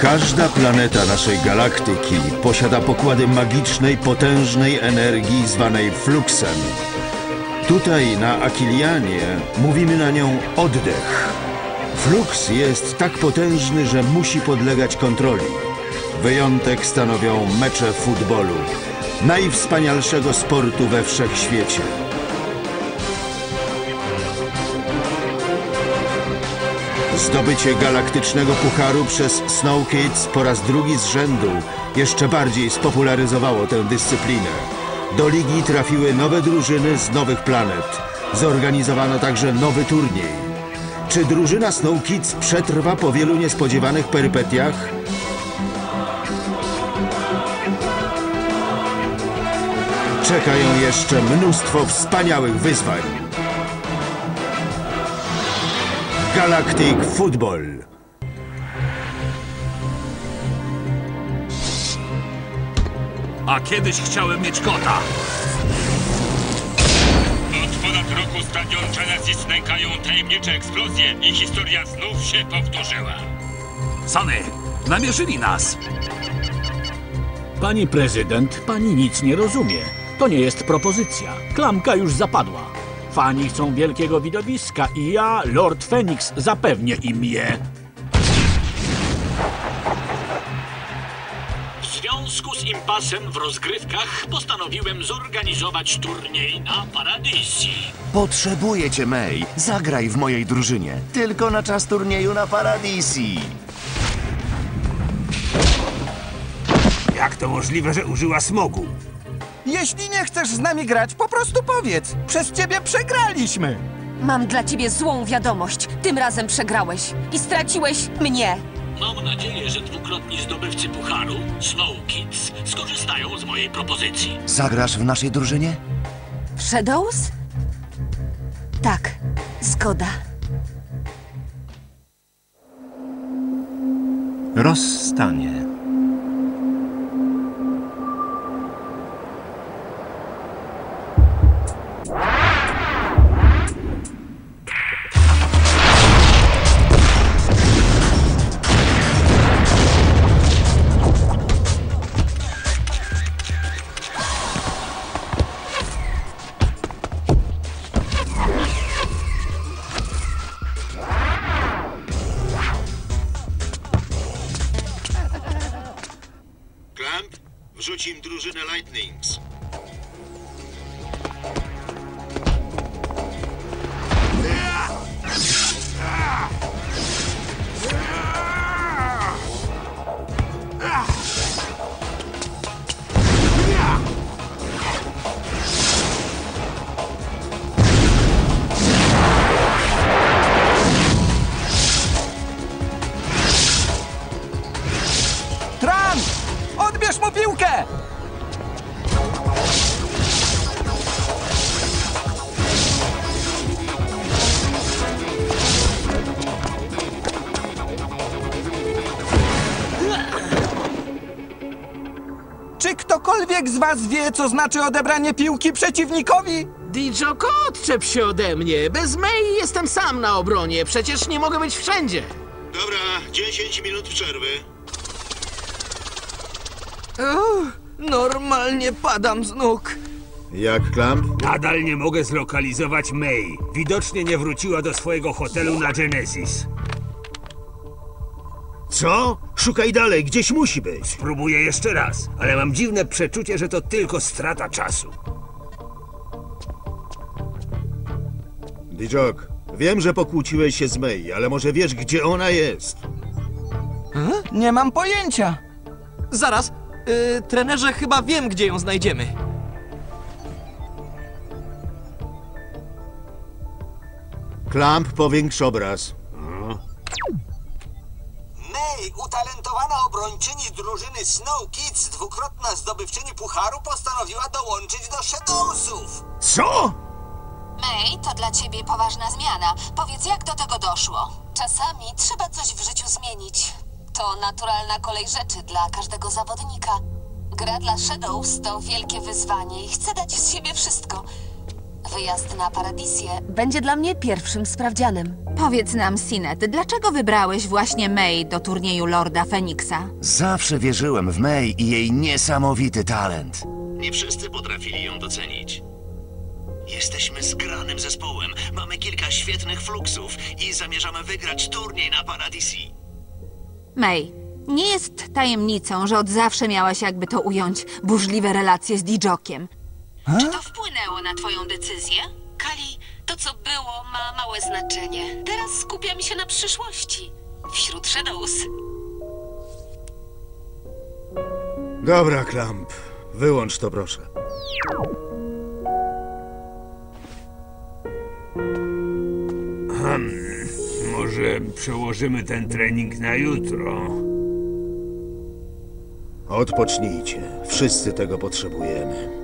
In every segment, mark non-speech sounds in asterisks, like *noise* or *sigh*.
Każda planeta naszej galaktyki posiada pokłady magicznej, potężnej energii zwanej fluxem. Tutaj na Akilianie mówimy na nią oddech. Flux jest tak potężny, że musi podlegać kontroli. Wyjątek stanowią mecze futbolu, najwspanialszego sportu we wszechświecie. Zdobycie galaktycznego pucharu przez Snow Kids po raz drugi z rzędu jeszcze bardziej spopularyzowało tę dyscyplinę. Do ligi trafiły nowe drużyny z nowych planet. Zorganizowano także nowy turniej. Czy drużyna Snow Kids przetrwa po wielu niespodziewanych perypetiach? Czekają jeszcze mnóstwo wspaniałych wyzwań. Galactic Football. A kiedyś chciałem mieć kota. Od ponad roku stadion Genesis nękają tajemnicze eksplozje i historia znów się powtórzyła. Sony, namierzyli nas. Pani prezydent, pani nic nie rozumie. To nie jest propozycja. Klamka już zapadła. Fani chcą wielkiego widowiska i ja, Lord Phoenix, zapewnię im je. W związku z impasem w rozgrywkach postanowiłem zorganizować turniej na Paradisi. Potrzebuję cię, May. Zagraj w mojej drużynie. Tylko na czas turnieju na Paradisi. Jak to możliwe, że użyła smogu? Jeśli nie chcesz z nami grać, po prostu powiedz. Przez ciebie przegraliśmy. Mam dla ciebie złą wiadomość. Tym razem przegrałeś i straciłeś mnie. Mam nadzieję, że dwukrotni zdobywcy pucharu, Snow Kids, skorzystają z mojej propozycji. Zagrasz w naszej drużynie? W Shadows? Tak, zgoda. Rozstanie. Ktokolwiek z was wie, co znaczy odebranie piłki przeciwnikowi? Dijoko, odczep się ode mnie. Bez May jestem sam na obronie. Przecież nie mogę być wszędzie. Dobra, 10 minut przerwy. Normalnie padam z nóg. Jak Clamp? Nadal nie mogę zlokalizować May. Widocznie nie wróciła do swojego hotelu na Genesis. Co? Szukaj dalej, gdzieś musi być. Spróbuję jeszcze raz, ale mam dziwne przeczucie, że to tylko strata czasu. Dijok, wiem, że pokłóciłeś się z May, ale może wiesz, gdzie ona jest? Nie mam pojęcia. Zaraz, yy, trenerze, chyba wiem, gdzie ją znajdziemy. Clamp, powiększ obraz. Utalentowana obrończyni drużyny Snow Kids, dwukrotna zdobywczyni pucharu, postanowiła dołączyć do Shadowsów. Co? May, to dla ciebie poważna zmiana. Powiedz, jak do tego doszło? Czasami trzeba coś w życiu zmienić. To naturalna kolej rzeczy dla każdego zawodnika. Gra dla Shadows to wielkie wyzwanie i chcę dać z siebie wszystko. Wyjazd na Paradisję. Będzie dla mnie pierwszym sprawdzianem. Powiedz nam, Sinet, dlaczego wybrałeś właśnie May do turnieju Lorda Feniksa? Zawsze wierzyłem w May i jej niesamowity talent. Nie wszyscy potrafili ją docenić. Jesteśmy zgranym zespołem, mamy kilka świetnych fluksów i zamierzamy wygrać turniej na Paradisi. May, nie jest tajemnicą, że od zawsze miałaś, jakby to ująć, burzliwe relacje z Dijokiem. Czy to wpłynęło na twoją decyzję? Kali, to co było ma małe znaczenie. Teraz skupiam się na przyszłości. Wśród Shadows. Dobra, Klamp. Wyłącz to, proszę. Hmm, może przełożymy ten trening na jutro? Odpocznijcie. Wszyscy tego potrzebujemy.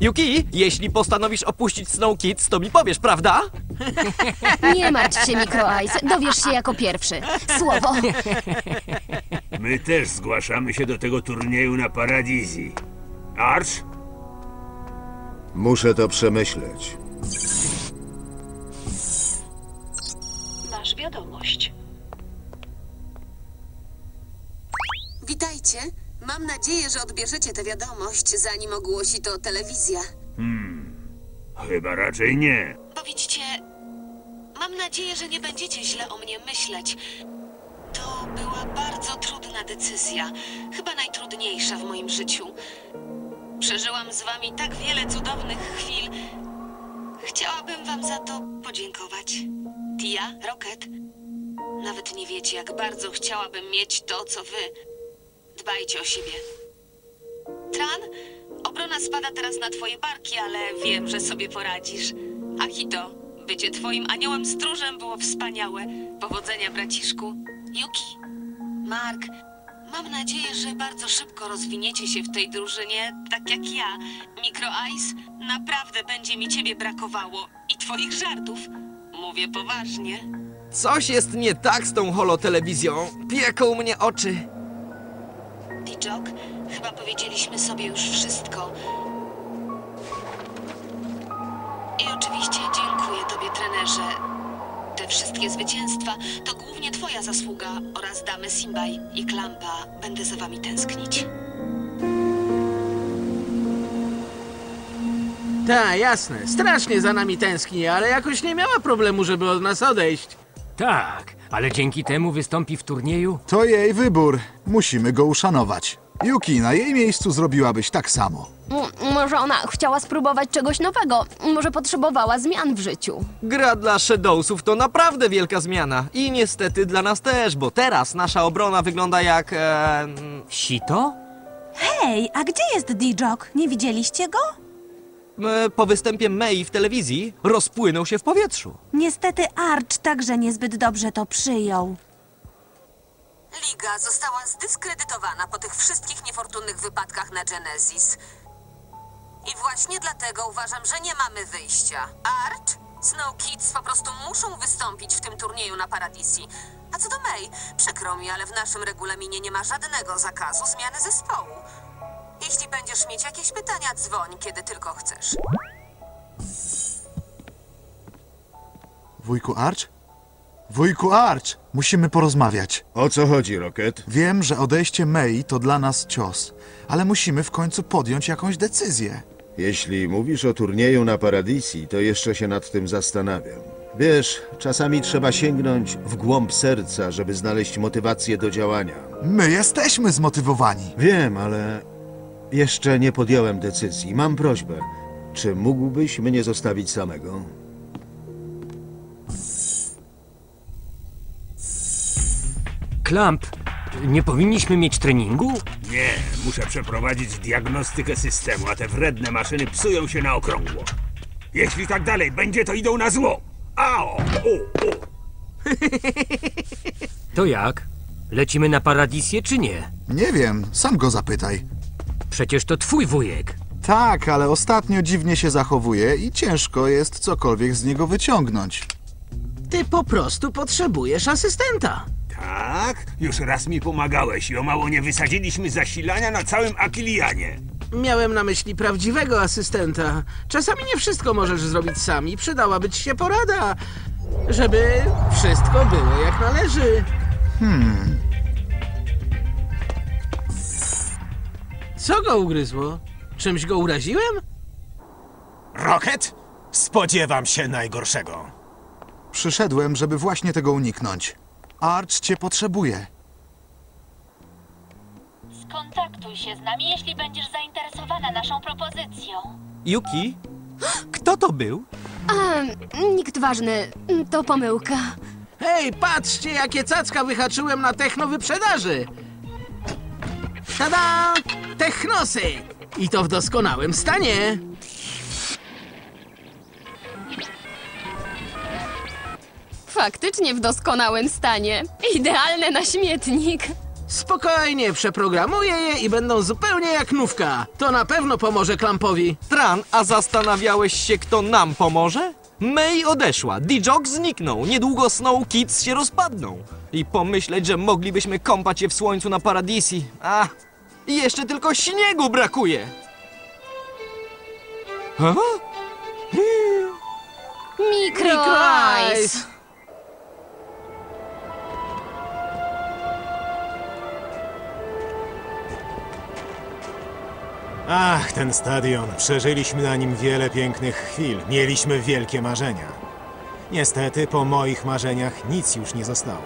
Yuki, jeśli postanowisz opuścić Snow Kids, to mi powiesz, prawda? *laughs* Nie martw się, Micro Ice. Dowiesz się jako pierwszy. Słowo. *laughs* My też zgłaszamy się do tego turnieju na Paradizji. Arch? Muszę to przemyśleć. Masz wiadomość. Witajcie. Mam nadzieję, że odbierzecie tę wiadomość, zanim ogłosi to telewizja. Hmm. Chyba raczej nie. Powiedzcie, mam nadzieję, że nie będziecie źle o mnie myśleć. To była bardzo trudna decyzja. Chyba najtrudniejsza w moim życiu. Przeżyłam z wami tak wiele cudownych chwil. Chciałabym wam za to podziękować. Tia, Rocket. Nawet nie wiecie, jak bardzo chciałabym mieć to, co wy. Dbajcie o siebie. Tran, obrona spada teraz na twoje barki, ale wiem, że sobie poradzisz. Akito, bycie twoim aniołem stróżem było wspaniałe. Powodzenia, braciszku. Yuki, Mark, mam nadzieję, że bardzo szybko rozwiniecie się w tej drużynie, tak jak ja. Micro Ice, naprawdę będzie mi ciebie brakowało. I twoich żartów. Mówię poważnie. Coś jest nie tak z tą holotelewizją. Pieką mnie oczy. Dijok, chyba powiedzieliśmy sobie już wszystko. I oczywiście dziękuję tobie, trenerze. Te wszystkie zwycięstwa to głównie twoja zasługa oraz damy Simbaj i Klampa. Będę za wami tęsknić. Ta, jasne. Strasznie za nami tęskni, ale jakoś nie miała problemu, żeby od nas odejść. Tak, ale dzięki temu wystąpi w turnieju. To jej wybór. Musimy go uszanować. Yuki, na jej miejscu zrobiłabyś tak samo. M- Może ona chciała spróbować czegoś nowego. Może potrzebowała zmian w życiu. Gra dla Shadowsów to naprawdę wielka zmiana. I niestety dla nas też, bo teraz nasza obrona wygląda jak... E... Sito? Hej, a gdzie jest Dijok? Nie widzieliście go? E, Po występie May w telewizji rozpłynął się w powietrzu. Niestety Arch także niezbyt dobrze to przyjął. Liga została zdyskredytowana po tych wszystkich niefortunnych wypadkach na Genesis. I właśnie dlatego uważam, że nie mamy wyjścia. Art, Snow Kids po prostu muszą wystąpić w tym turnieju na Paradisi. A co do May, przykro mi, ale w naszym regulaminie nie ma żadnego zakazu zmiany zespołu. Jeśli będziesz mieć jakieś pytania, dzwoń, kiedy tylko chcesz. Wujku Arch? Wujku Arch! Musimy porozmawiać. O co chodzi, Rocket? Wiem, że odejście May to dla nas cios, ale musimy w końcu podjąć jakąś decyzję. Jeśli mówisz o turnieju na Paradisi, to jeszcze się nad tym zastanawiam. Wiesz, czasami trzeba sięgnąć w głąb serca, żeby znaleźć motywację do działania. My jesteśmy zmotywowani. Wiem, ale jeszcze nie podjąłem decyzji. Mam prośbę. Czy mógłbyś mnie zostawić samego? Klamp, nie powinniśmy mieć treningu? Nie, muszę przeprowadzić diagnostykę systemu, a te wredne maszyny psują się na okrągło. Jeśli tak dalej będzie, to idą na zło. Ao! U, u. To jak? Lecimy na Paradisję czy nie? Nie wiem, sam go zapytaj. Przecież to twój wujek. Tak, ale ostatnio dziwnie się zachowuje i ciężko jest cokolwiek z niego wyciągnąć. Ty po prostu potrzebujesz asystenta. Tak? Już raz mi pomagałeś i o mało nie wysadziliśmy zasilania na całym Akilianie. Miałem na myśli prawdziwego asystenta. Czasami nie wszystko możesz zrobić sam i przydałaby ci się porada, żeby wszystko było jak należy. Hmm. Co go ugryzło? Czymś go uraziłem? Rocket? Spodziewam się najgorszego. Przyszedłem, żeby właśnie tego uniknąć. Arch cię potrzebuje. Skontaktuj się z nami, jeśli będziesz zainteresowana naszą propozycją. Yuki? Kto to był? A, nikt ważny. To pomyłka. Hej, patrzcie, jakie cacka wyhaczyłem na techno wyprzedaży! Tada! Technosy! I to w doskonałym stanie! Faktycznie w doskonałym stanie. Idealne na śmietnik. Spokojnie, przeprogramuję je i będą zupełnie jak nówka. To na pewno pomoże Klampowi. Tran, a zastanawiałeś się, kto nam pomoże? May odeszła, D-Jog zniknął, niedługo Snow Kids się rozpadną. I pomyśleć, że moglibyśmy kąpać je w słońcu na Paradisi. A, i jeszcze tylko śniegu brakuje. Ha? Ice. Ice. Ach, ten stadion. Przeżyliśmy na nim wiele pięknych chwil. Mieliśmy wielkie marzenia. Niestety, po moich marzeniach nic już nie zostało.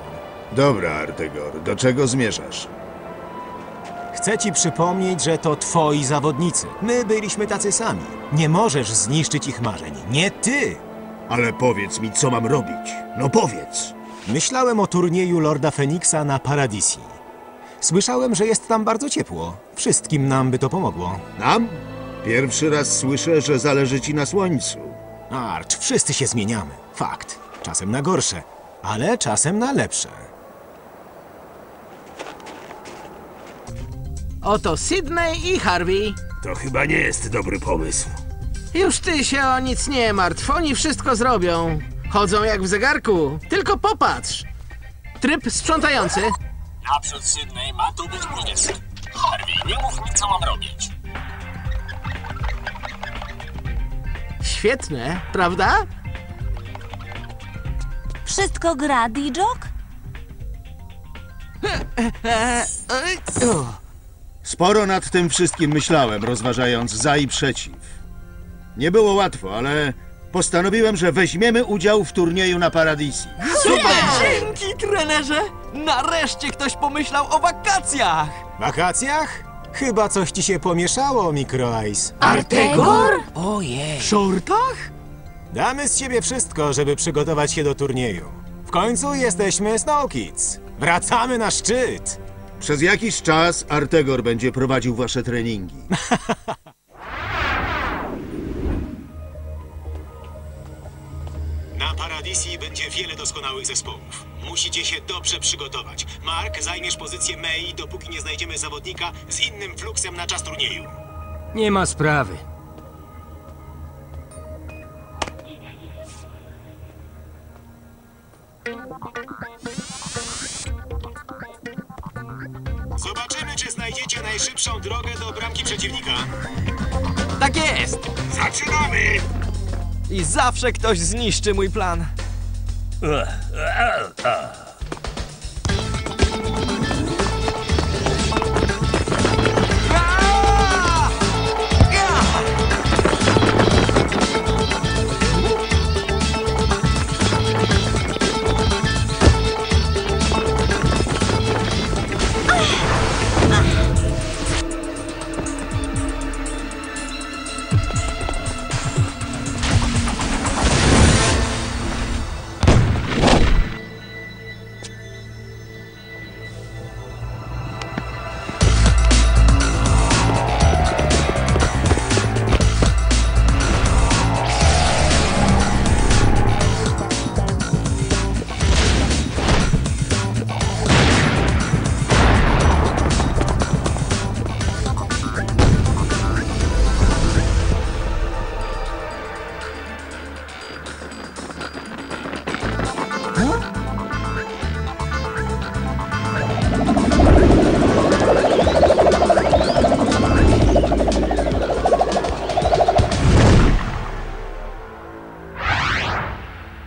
Dobra, Artegor, do czego zmierzasz? Chcę ci przypomnieć, że to twoi zawodnicy. My byliśmy tacy sami. Nie możesz zniszczyć ich marzeń. Nie ty! Ale powiedz mi, co mam robić. No powiedz. Myślałem o turnieju Lorda Feniksa na Paradisi. Słyszałem, że jest tam bardzo ciepło. Wszystkim nam by to pomogło. Nam? Pierwszy raz słyszę, że zależy ci na słońcu. Arch, wszyscy się zmieniamy. Fakt. Czasem na gorsze, ale czasem na lepsze. Oto Sydney i Harvey. To chyba nie jest dobry pomysł. Już ty się o nic nie martw, oni wszystko zrobią. Chodzą jak w zegarku. Tylko popatrz. Tryb sprzątający. Naprzód, Sydney, ma tu być błysk. Harvey, nie mów mi, co mam robić. Świetne, prawda? Wszystko gra, Dijok? *laughs* Sporo nad tym wszystkim myślałem, rozważając za i przeciw. Nie było łatwo, ale postanowiłem, że weźmiemy udział w turnieju na Paradisi. Dzięki, trenerze! Nareszcie ktoś pomyślał o wakacjach! Wakacjach? Chyba coś ci się pomieszało, Micro Ice. Artegor? Ojej. W shortach? Damy z ciebie wszystko, żeby przygotować się do turnieju. W końcu jesteśmy Snow Kids. Wracamy na szczyt. Przez jakiś czas Artegor będzie prowadził wasze treningi. *laughs* Na Paradisi będzie wiele doskonałych zespołów. Musicie się dobrze przygotować. Mark, zajmiesz pozycję Mei, dopóki nie znajdziemy zawodnika z innym fluksem na czas turnieju. Nie ma sprawy. Najszybszą drogę do bramki przeciwnika. Tak jest! Zaczynamy! I zawsze ktoś zniszczy mój plan.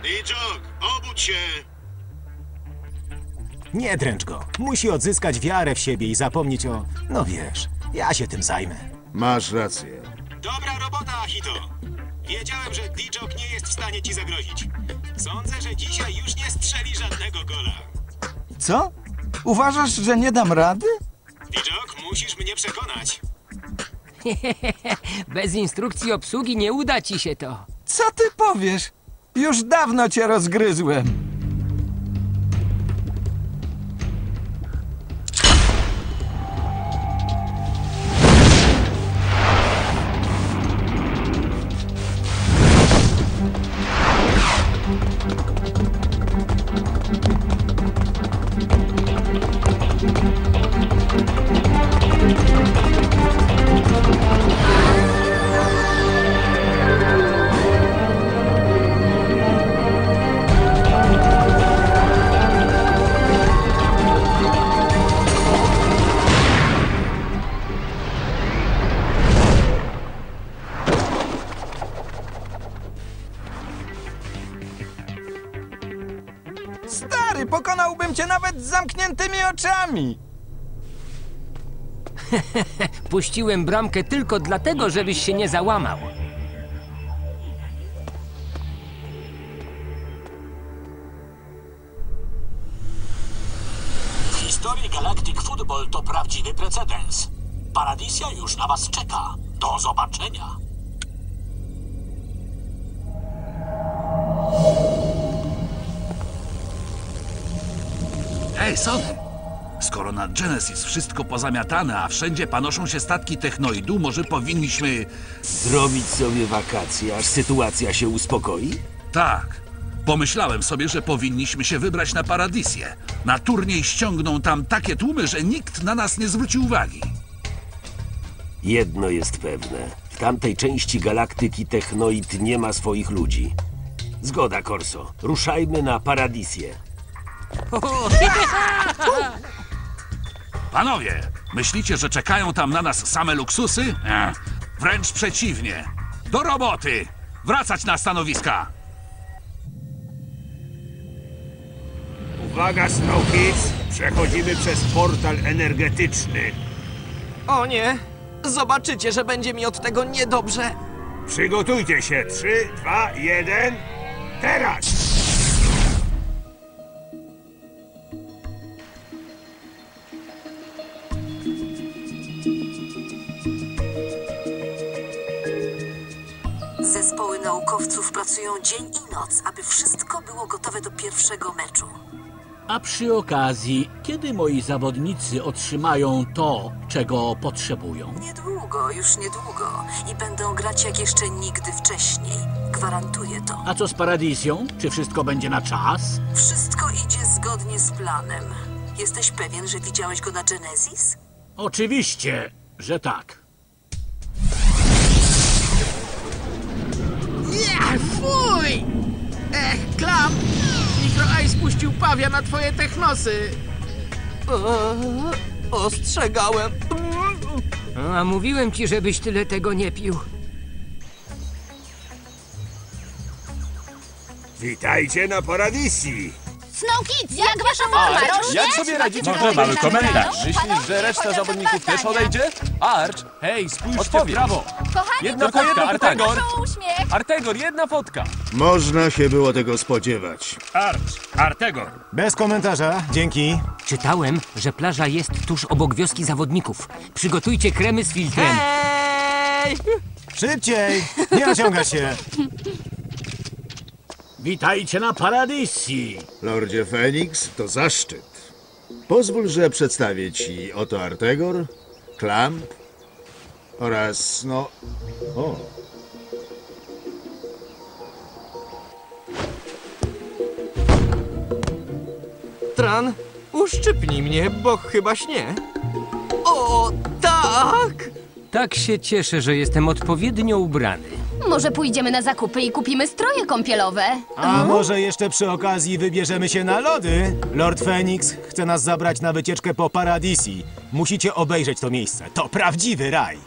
Dijok, obudź się! Nie dręcz go. Musi odzyskać wiarę w siebie i zapomnieć o... No wiesz, ja się tym zajmę. Masz rację. Dobra robota, Hito. Wiedziałem, że Dijok nie jest w stanie ci zagrozić. Sądzę, że dzisiaj już nie strzeli żadnego gola. Co? Uważasz, że nie dam rady? Dijok, musisz mnie przekonać. *laughs* Bez instrukcji obsługi nie uda ci się to. Co ty powiesz? Już dawno cię rozgryzłem. Puściłem bramkę tylko dlatego, żebyś się nie załamał. W historii Galactic Football to prawdziwy precedens. Paradisia już na was czeka. Do zobaczenia. Ej, Sony! Skoro na Genesis wszystko pozamiatane, a wszędzie panoszą się statki technoidu, może powinniśmy... Zrobić sobie wakacje, aż sytuacja się uspokoi? Tak. Pomyślałem sobie, że powinniśmy się wybrać na Paradisję. Na turniej ściągną tam takie tłumy, że nikt na nas nie zwróci uwagi. Jedno jest pewne. W tamtej części galaktyki Technoid nie ma swoich ludzi. Zgoda, Corso. Ruszajmy na Paradisję. *laughs* *laughs* Panowie, myślicie, że czekają tam na nas same luksusy? E, wręcz przeciwnie. Do roboty! Wracać na stanowiska! Uwaga, Snow Kids! Przechodzimy przez portal energetyczny. O nie! Zobaczycie, że będzie mi od tego niedobrze. Przygotujcie się. Trzy, dwa, jeden. Teraz! Pracują dzień i noc, aby wszystko było gotowe do pierwszego meczu. A przy okazji, kiedy moi zawodnicy otrzymają to, czego potrzebują? Niedługo, już niedługo. I będą grać jak jeszcze nigdy wcześniej. Gwarantuję to. A co z Paradisją? Czy wszystko będzie na czas? Wszystko idzie zgodnie z planem. Jesteś pewien, że widziałeś go na Genesis? Oczywiście, że tak. Fuj! Ech, Klam! Mikro spuścił pawia na twoje technosy. Eee, ostrzegałem. A mówiłem ci, żebyś tyle tego nie pił. Witajcie na Paradisji. Snow Kids, jak wasza forma? Arch, Rośnie? jak sobie radzicie? Może Mamy komentarz. Myślisz, że reszta zawodników też odejdzie? Arch, hej, spójrzcie Odpowiedz. w prawo. Kochani, Jedna popatrzcie fotka, Artegor. uśmiech. Artegor, jedna fotka. Można się było tego spodziewać. Arch, Artegor. Bez komentarza, dzięki. Czytałem, że plaża jest tuż obok wioski zawodników. Przygotujcie kremy z filtrem. Hej! Szybciej! Nie naciąga się. *laughs* Witajcie na Paradisji. Lordzie Fenix, to zaszczyt. Pozwól, że przedstawię ci oto Artegor, Clamp oraz, no... O, Tran, uszczypnij mnie, bo chyba śnie. O, tak! Tak się cieszę, że jestem odpowiednio ubrany. Może pójdziemy na zakupy i kupimy stroje kąpielowe? A może jeszcze przy okazji wybierzemy się na lody? Lord Phoenix chce nas zabrać na wycieczkę po Paradisi. Musicie obejrzeć to miejsce. To prawdziwy raj.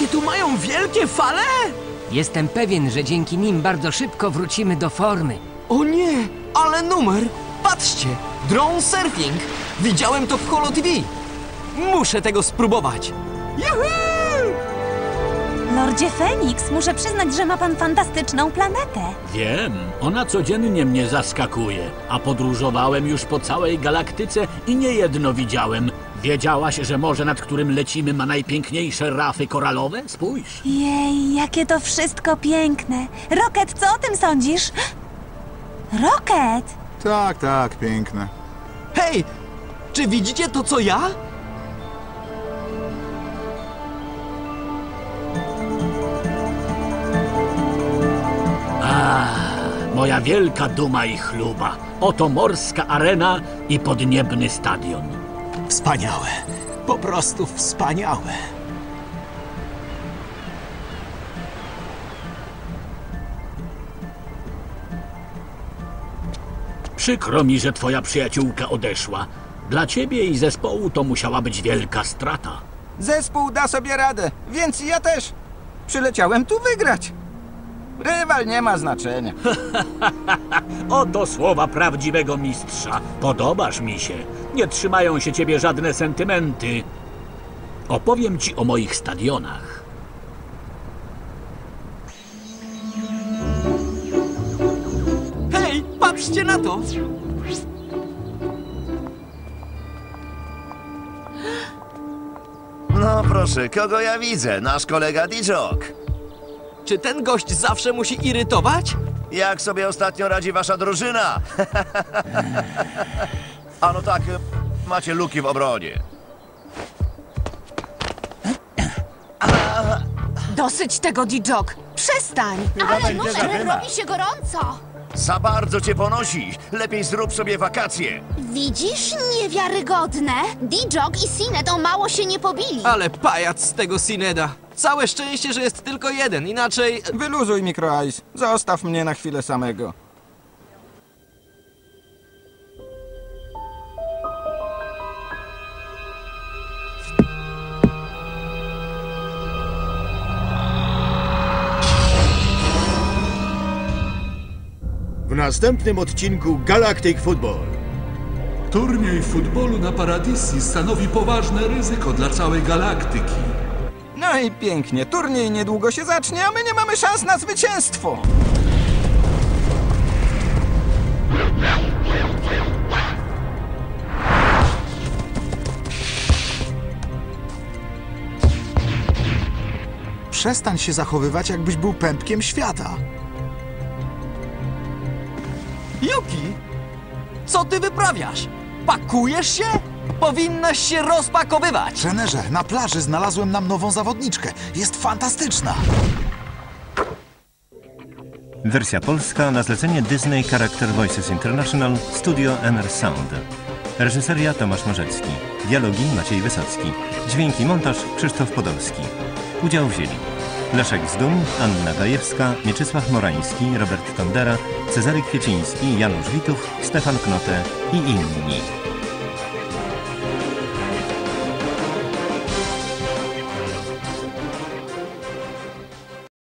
Jakie tu mają wielkie fale? Jestem pewien, że dzięki nim bardzo szybko wrócimy do formy. O nie, ale numer! Patrzcie, drone surfing! Widziałem to w Holo TV. Muszę tego spróbować. Lordzie Feniks, muszę przyznać, że ma pan fantastyczną planetę. Wiem, ona codziennie mnie zaskakuje, a podróżowałem już po całej galaktyce i niejedno widziałem. Wiedziałaś, że morze, nad którym lecimy, ma najpiękniejsze rafy koralowe? Spójrz. Jej, jakie to wszystko piękne. Rocket, co o tym sądzisz? Rocket! Tak, tak, piękne. Hej, czy widzicie to, co ja? Moja wielka duma i chluba. Oto morska arena i podniebny stadion. Wspaniałe. Po prostu wspaniałe. Przykro mi, że twoja przyjaciółka odeszła. Dla ciebie i zespołu to musiała być wielka strata. Zespół da sobie radę, więc ja też. Przyleciałem tu wygrać. Rywal nie ma znaczenia. *laughs* Oto słowa prawdziwego mistrza. Podobasz mi się. Nie trzymają się ciebie żadne sentymenty. Opowiem ci o moich stadionach. Hej, patrzcie na to! No proszę, kogo ja widzę? Nasz kolega Dijok. Czy ten gość zawsze musi irytować? Jak sobie ostatnio radzi wasza drużyna? *laughs* A no tak, macie luki w obronie. Dosyć tego, Dijok! Przestań! Ale numer robi się gorąco. Za bardzo cię ponosi. Lepiej zrób sobie wakacje. Widzisz? Niewiarygodne. Dijok i Sinet o mało się nie pobili. Ale pajac z tego Sineda. Całe szczęście, że jest tylko jeden, inaczej... Wyluzuj, Micro Ice. Zostaw mnie na chwilę samego. Następnym odcinku Galactic Football. Turniej futbolu na Paradisi stanowi poważne ryzyko dla całej galaktyki. No i pięknie. Turniej niedługo się zacznie, a my nie mamy szans na zwycięstwo. Przestań się zachowywać, jakbyś był pępkiem świata. Yuki! Co ty wyprawiasz? Pakujesz się? Powinnaś się rozpakowywać! Trenerze, na plaży znalazłem nam nową zawodniczkę. Jest fantastyczna. Wersja polska na zlecenie Disney Character Voices International Studio NR Sound. Reżyseria Tomasz Marzecki. Dialogi Maciej Wysocki. Dźwięki montaż Krzysztof Podolski. Udział wzięli Leszek Zdum, Anna Gajewska, Mieczysław Morański, Robert Tondera, Cezary Kwieciński, Janusz Witów, Stefan Knote i inni.